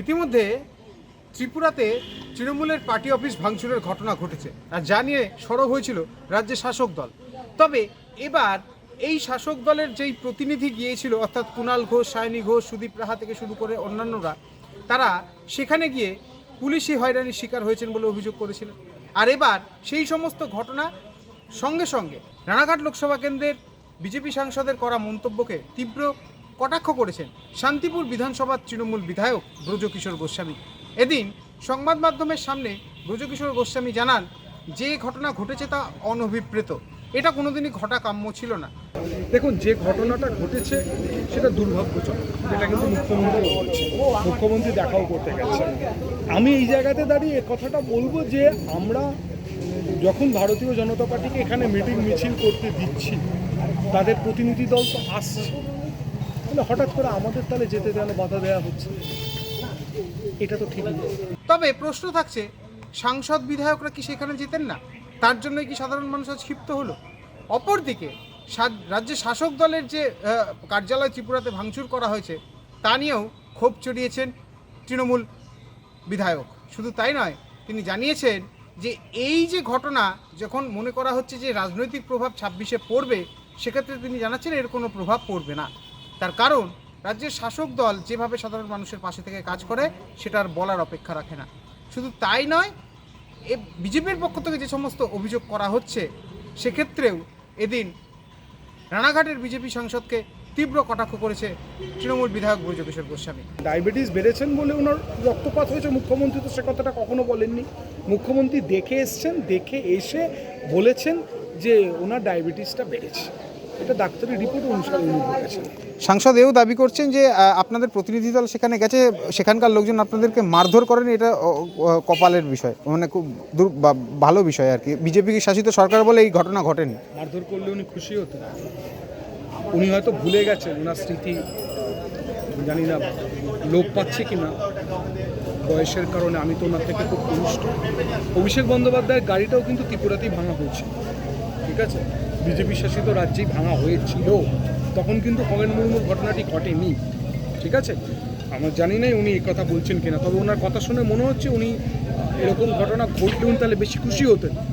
ইতিমধ্যে ত্রিপুরাতে তৃণমূলের পার্টি অফিস ভাঙচুরের ঘটনা ঘটেছে। আর যা নিয়ে সরব হয়েছিল রাজ্যের শাসক দল। তবে এবার এই শাসক দলের যেই প্রতিনিধি গিয়েছিল, অর্থাৎ কুণাল ঘোষ, সায়নী ঘোষ, সুদীপ রাহা থেকে শুরু করে অন্যান্যরা, তারা সেখানে গিয়ে পুলিশি হয়রানির শিকার হয়েছেন বলে অভিযোগ করেছিলেন। আর এবার সেই সমস্ত ঘটনা সঙ্গে সঙ্গে রানাঘাট লোকসভা কেন্দ্রের বিজেপি সাংসদের করা মন্তব্যকে তীব্র কটাক্ষ করেছেন শান্তিপুর বিধানসভার তৃণমূল বিধায়ক ব্রজকিশোর গোস্বামী। এদিন সংবাদ মাধ্যমের সামনে ব্রজকিশোর গোস্বামী জানান, যে ঘটনা ঘটেছে তা অনভিপ্রেত। এটা কোনোদিনই ঘটা কাম্য ছিল না। দেখুন, যে ঘটনাটা ঘটেছে, সেটা দুর্ভাগ্যজনক। এটা কিন্তু মুখ্যমন্ত্রী বলছে মুখ্যমন্ত্রী দেখাও করতে গেছেন। আমি এই জায়গাতে দাঁড়িয়ে কথাটা বলব যে, আমরা যখন ভারতীয় জনতা পার্টিকে এখানে মিটিং মিছিল করতে দিচ্ছি, তাদের প্রতিনিধি দল তো আসছে। তাহলে হঠাৎ করে আমাদের তাহলে যেতে কেন বাধা দেওয়া হচ্ছে? এটা তো ঠিক তবে প্রশ্ন থাকছে, সাংসদ বিধায়করা কি সেখানে যেতেন না? তার জন্যই কি সাধারণ মানুষ আজ ক্ষিপ্ত হলো? অপরদিকে রাজ্যের শাসক দলের যে কার্যালয় ত্রিপুরাতে ভাঙচুর করা হয়েছে, তা নিয়েও ক্ষোভ চড়িয়েছেন তৃণমূল বিধায়ক। শুধু তাই নয়, তিনি জানিয়েছেন যে এই যে ঘটনা, যখন মনে করা হচ্ছে যে রাজনৈতিক প্রভাব ছাব্বিশে পড়বে, সেক্ষেত্রে তিনি জানাচ্ছেন এর কোনো প্রভাব পড়বে না। তার কারণ, রাজ্যের শাসক দল যেভাবে সাধারণ মানুষের পাশে থেকে কাজ করে সেটার বলার অপেক্ষা রাখে না। শুধু তাই নয়, এ বিজেপির পক্ষ থেকে যে সমস্ত অভিযোগ করা হচ্ছে, সেক্ষেত্রেও এদিন রানাঘাটের বিজেপি সাংসদকে তীব্র কটাক্ষ করেছে তৃণমূল বিধায়ক ব্রজকিশোর গোস্বামী। ডায়াবেটিস বেড়েছেন বলে ওনার রক্তপাত হয়েছে। মুখ্যমন্ত্রী তো সে কথাটা কখনো বলেননি। মুখ্যমন্ত্রী দেখে এসছেন, দেখে এসে বলেছেন যে ওনার ডায়াবেটিসটা বেড়েছে। এটা ডাক্তারি রিপোর্ট অনুসারে উনি বলেছেন। সাংসদ এও দাবি করছেন যে আপনাদের প্রতিনিধি দল সেখানে গেছে সেখানকার লোকজন আপনাদেরকে মারধর করেন এটা কপালের বিষয় মানে খুব দূর ভালো বিষয় আর কি। বিজেপি শাসিত সরকার বলে এই ঘটনা ঘটেনি। মারধর করলে উনি খুশি হতেন উনি হয়তো ভুলে গেছেন ওনার স্মৃতি। জানি না লোক পাচ্ছে কি না বয়সের কারণে আমি তো ওনার থেকে খুব কনিষ্ঠ। অভিষেক বন্দ্যোপাধ্যায়ের গাড়িটাও কিন্তু ত্রিপুরাতেই ভাঙা হয়েছে ঠিক আছে? বিজেপি শাসিত রাজ্যেই ভাঙা হয়েছিল। তখন কিন্তু খগেন মুর্মুর ঘটনাটি ঘটেনি। ঠিক আছে? আমার জানি নাই উনি এই কথা বলছেন কিনা। তবে ওনার কথা শুনে মনে হচ্ছে উনি এরকম ঘটনা ঘটলে উনি তাহলে বেশি খুশি হতেন।